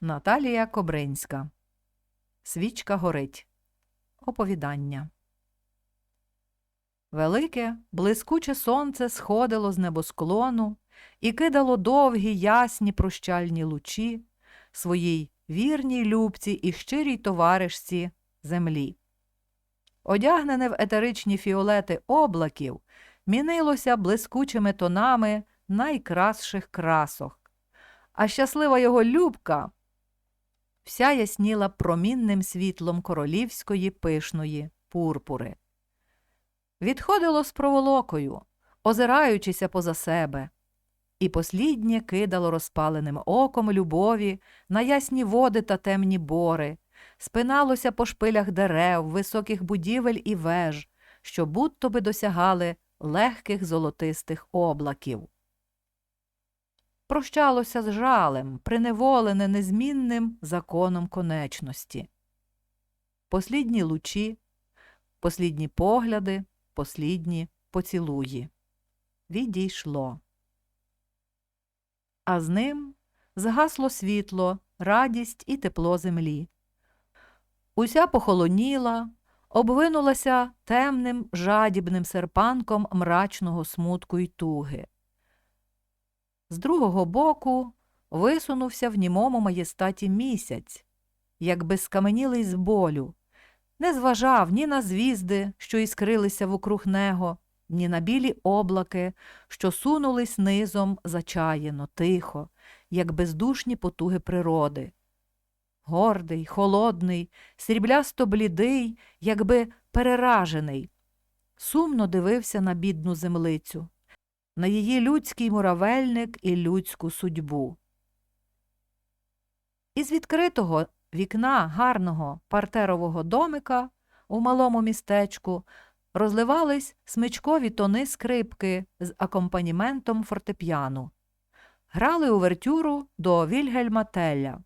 Наталія Кобринська. Свічка горить. Оповідання. Велике, блискуче сонце сходило з небосклону і кидало довгі ясні прощальні лучі своїй вірній любці і щирій товаришці землі. Одягнене в етеричні фіолети облаків, мінилося блискучими тонами найкрасших красок, а щаслива його любка вся ясніла промінним світлом королівської пишної пурпури. Відходило з проволокою, озираючися поза себе, і посліднє кидало розпаленим оком любові на ясні води та темні бори, спиналося по шпилях дерев, високих будівель і веж, що будто би досягали легких золотистих облаків. Прощалося з жалем, приневолене незмінним законом конечності. Послідні лучі, послідні погляди, послідні поцілуї. Відійшло. А з ним згасло світло, радість і тепло землі. Уся похолоніла, обвинулася темним жадібним серпанком мрачного смутку й туги. З другого боку висунувся в німому маєстаті місяць, якби скаменілий з болю, не зважав ні на звізди, що іскрилися вокруг него, ні на білі облаки, що сунулись низом зачаєно, тихо, як бездушні потуги природи. Гордий, холодний, сріблясто блідий, якби переражений, сумно дивився на бідну землицю, на її людський муравельник і людську судьбу. Із відкритого вікна гарного партерового домика у малому містечку розливались смичкові тони скрипки з акомпаніментом фортепіану. Грали увертюру до Вільгельма Телля.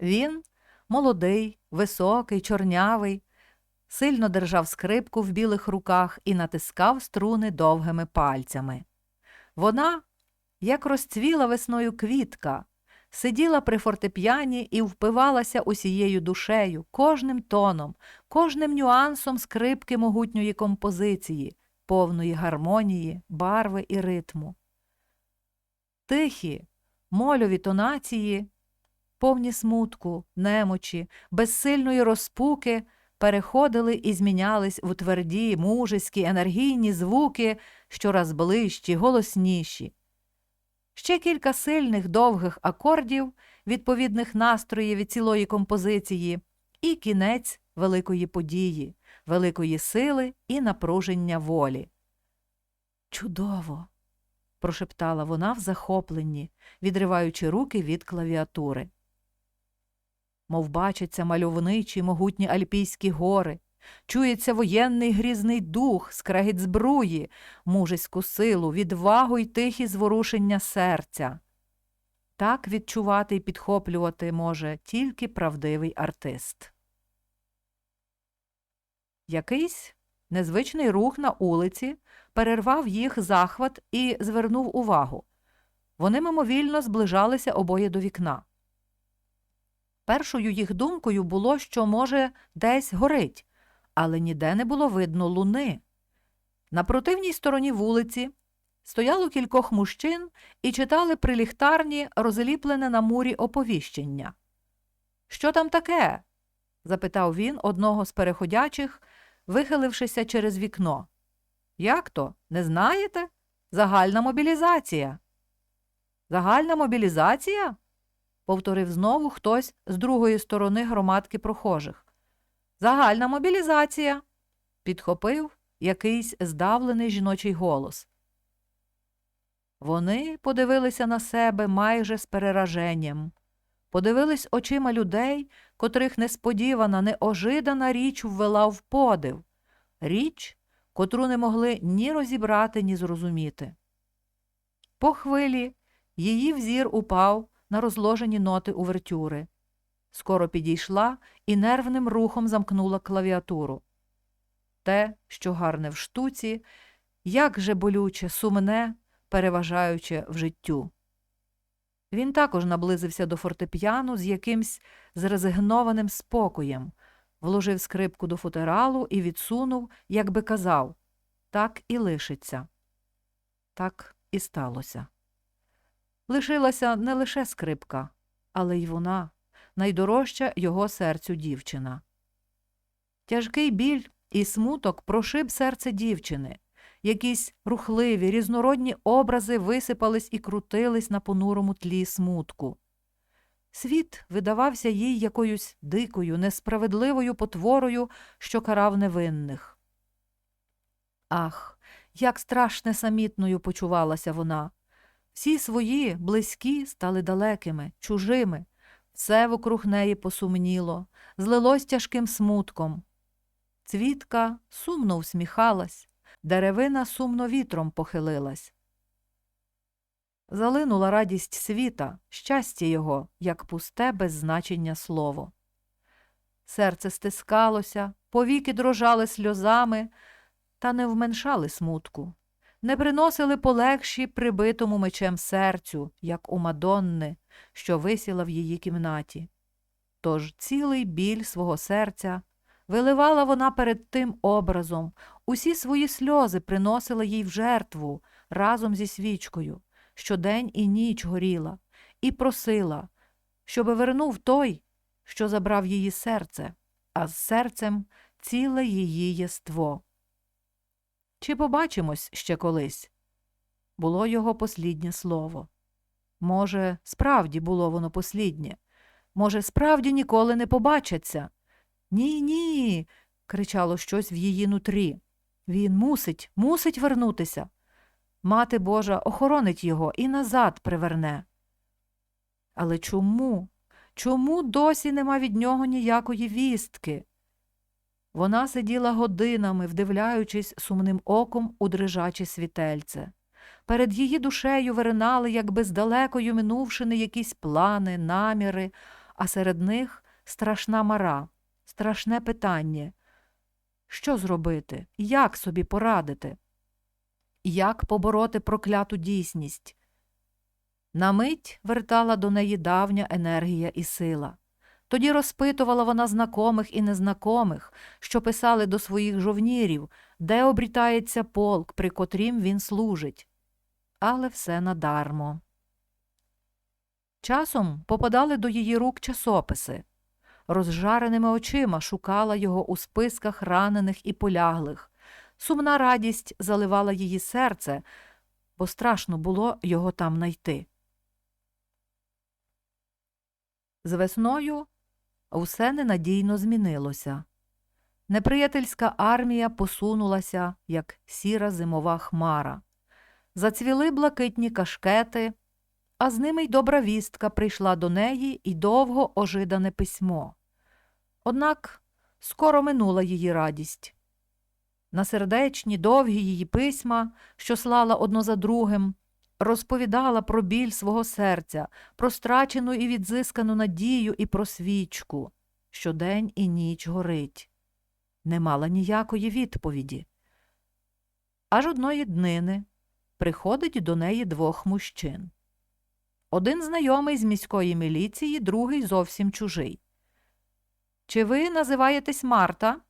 Він, молодий, високий, чорнявий, сильно держав скрипку в білих руках і натискав струни довгими пальцями. Вона, як розцвіла весною квітка, сиділа при фортепіані і впивалася усією душею, кожним тоном, кожним нюансом скрипки могутньої композиції, повної гармонії, барви і ритму. Тихі, мольові тонації, повні смутку, немочі, безсильної розпуки переходили і змінялись у тверді, мужеські, енергійні звуки, щораз ближчі, голосніші. Ще кілька сильних довгих акордів, відповідних настроїв і цілої композиції, і кінець великої події, великої сили і напруження волі. Чудово! прошептала вона в захопленні, відриваючи руки від клавіатури. Мов бачаться мальовничі могутні альпійські гори, чується воєнний грізний дух, скрегіт збруї, мужеську силу, відвагу й тихі зворушення серця. Так відчувати і підхоплювати може тільки правдивий артист. Якийсь незвичний рух на улиці перервав їх захват і звернув увагу. Вони мимовільно зближалися обоє до вікна. Першою їх думкою було, що, може, десь горить, але ніде не було видно луни. На противній стороні вулиці стояло кількох мужчин і читали при ліхтарні розліплене на мурі оповіщення. Що там таке? запитав він одного з переходячих, вихилившися через вікно. Як то? Не знаєте? Загальна мобілізація. Загальна мобілізація? Повторив знову хтось з другої сторони громадки прохожих. Загальна мобілізація. підхопив якийсь здавлений жіночий голос. Вони подивилися на себе майже з перераженням, подивились очима людей, котрих несподівана, неожидана річ ввела в подив, річ, котру не могли ні розібрати, ні зрозуміти. По хвилі її взір упав на розложені ноти увертюри. Скоро підійшла і нервним рухом замкнула клавіатуру. Те, що гарне в штуці, як же болюче, сумне, переважаюче в життю. Він також наблизився до фортепіану з якимсь зрезигнованим спокоєм, вложив скрипку до футералу і відсунув, як би казав так і лишиться. Так і сталося. Лишилася не лише скрипка, але й вона, найдорожча його серцю дівчина. Тяжкий біль і смуток прошиб серце дівчини. Якісь рухливі, різнородні образи висипались і крутились на понурому тлі смутку. Світ видавався їй якоюсь дикою, несправедливою потворою, що карав невинних. Ах, як страшне самітною почувалася вона. Всі свої, близькі, стали далекими, чужими. Все вокруг неї посумніло, злилось тяжким смутком. Цвітка сумно усміхалась, деревина сумно вітром похилилась. Залинула радість світа, щастя його, як пусте без значення слово. Серце стискалося, повіки дрожали сльозами, та не вменшали смутку, не приносили полегші прибитому мечем серцю, як у Мадонни, що висіла в її кімнаті. Тож цілий біль свого серця виливала вона перед тим образом, усі свої сльози приносила їй в жертву разом зі свічкою, що день і ніч горіла, і просила, щоби вернув той, що забрав її серце, а з серцем ціле її єство. Чи побачимось ще колись? Було його посліднє слово. Може, справді було воно посліднє. Може, справді ніколи не побачаться. Ні, ні. кричало щось в її нутрі. Він мусить, мусить вернутися. Мати Божа охоронить його і назад приверне. Але чому? Чому досі нема від нього ніякої вістки? Вона сиділа годинами, вдивляючись сумним оком у дрижаче світельце. Перед її душею виринали, якби з далекою минувшини якісь плани, наміри, а серед них страшна мара, страшне питання. Що зробити? Як собі порадити? Як побороти прокляту дійсність? На мить вертала до неї давня енергія і сила. Тоді розпитувала вона знакомих і незнакомих, що писали до своїх жовнірів, де обрітається полк, при котрім він служить. Але все надармо. Часом попадали до її рук часописи. Розжареними очима шукала його у списках ранених і поляглих. Сумна радість заливала її серце, бо страшно було його там найти. З весною Усе ненадійно змінилося. Неприятельська армія посунулася, як сіра зимова хмара. Зацвіли блакитні кашкети, а з ними й добра вістка прийшла до неї і довго ожидане письмо. Однак скоро минула її радість. На сердечні довгі її письма, що слала одно за другим, розповідала про біль свого серця, про страчену і відзискану надію і про свічку, що день і ніч горить. Не мала ніякої відповіді. Аж одної днини приходить до неї двох мужчин. Один знайомий з міської міліції, другий зовсім чужий. Чи ви називаєтесь Марта?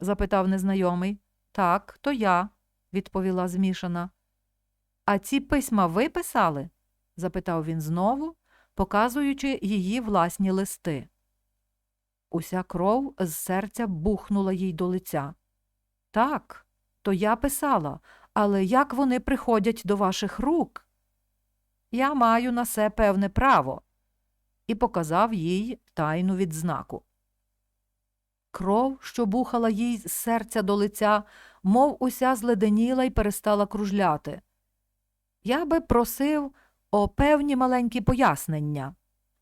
запитав незнайомий. Так, то я, відповіла змішана. А ці письма ви писали? запитав він знову, показуючи її власні листи. Уся кров з серця бухнула їй до лиця. Так, то я писала, але як вони приходять до ваших рук? Я маю на це певне право, і показав їй тайну відзнаку. Кров, що бухала їй з серця до лиця, мов уся зледеніла і перестала кружляти. Я би просив о певні маленькі пояснення,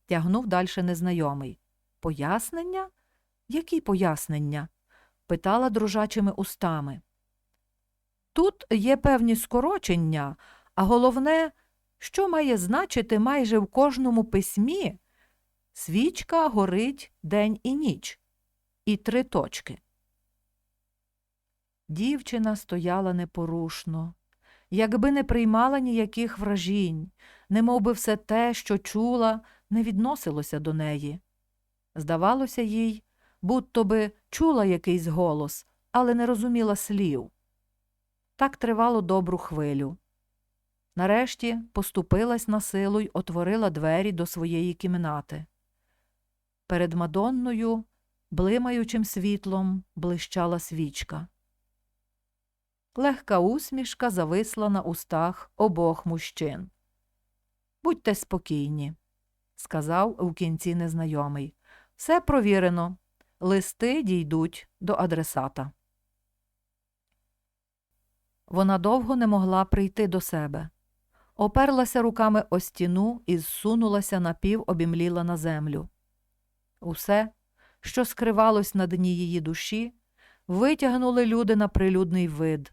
тягнув далі незнайомий. Пояснення? Які пояснення? питала дружачими устами. Тут є певні скорочення, а головне, що має значити майже в кожному письмі свічка горить день і ніч, і три точки. Дівчина стояла непорушно, якби не приймала ніяких вражінь, немов би все те, що чула, не відносилося до неї. Здавалося їй, будто би чула якийсь голос, але не розуміла слів. Так тривало добру хвилю. Нарешті поступилась на силу й отворила двері до своєї кімнати. Перед Мадонною, блимаючим світлом, блищала свічка. Легка усмішка зависла на устах обох мужчин. Будьте спокійні, сказав у кінці незнайомий. Все провірено. Листи дійдуть до адресата. Вона довго не могла прийти до себе. Оперлася руками о стіну і зсунулася напів обімліла на землю. Усе, що скривалось на дні її душі, витягнули люди на прилюдний вид,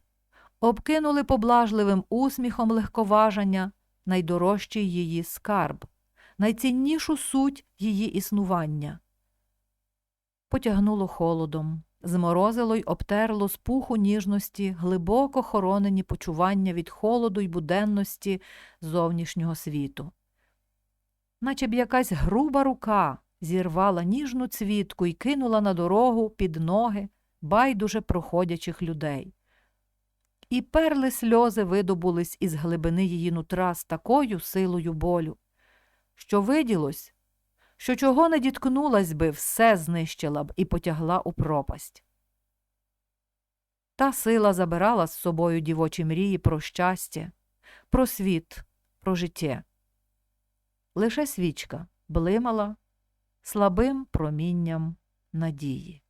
обкинули поблажливим усміхом легковаження найдорожчий її скарб, найціннішу суть її існування. Потягнуло холодом, зморозило й обтерло з пуху ніжності глибоко хоронені почування від холоду й буденності зовнішнього світу. Наче б якась груба рука зірвала ніжну цвітку і кинула на дорогу під ноги байдуже проходячих людей. І перли сльози видобулись із глибини її нутра з такою силою болю, що виділось, що чого не діткнулась би, все знищила б і потягла у пропасть. Та сила забирала з собою дівочі мрії про щастя, про світ, про життя. Лише свічка блимала слабим промінням надії.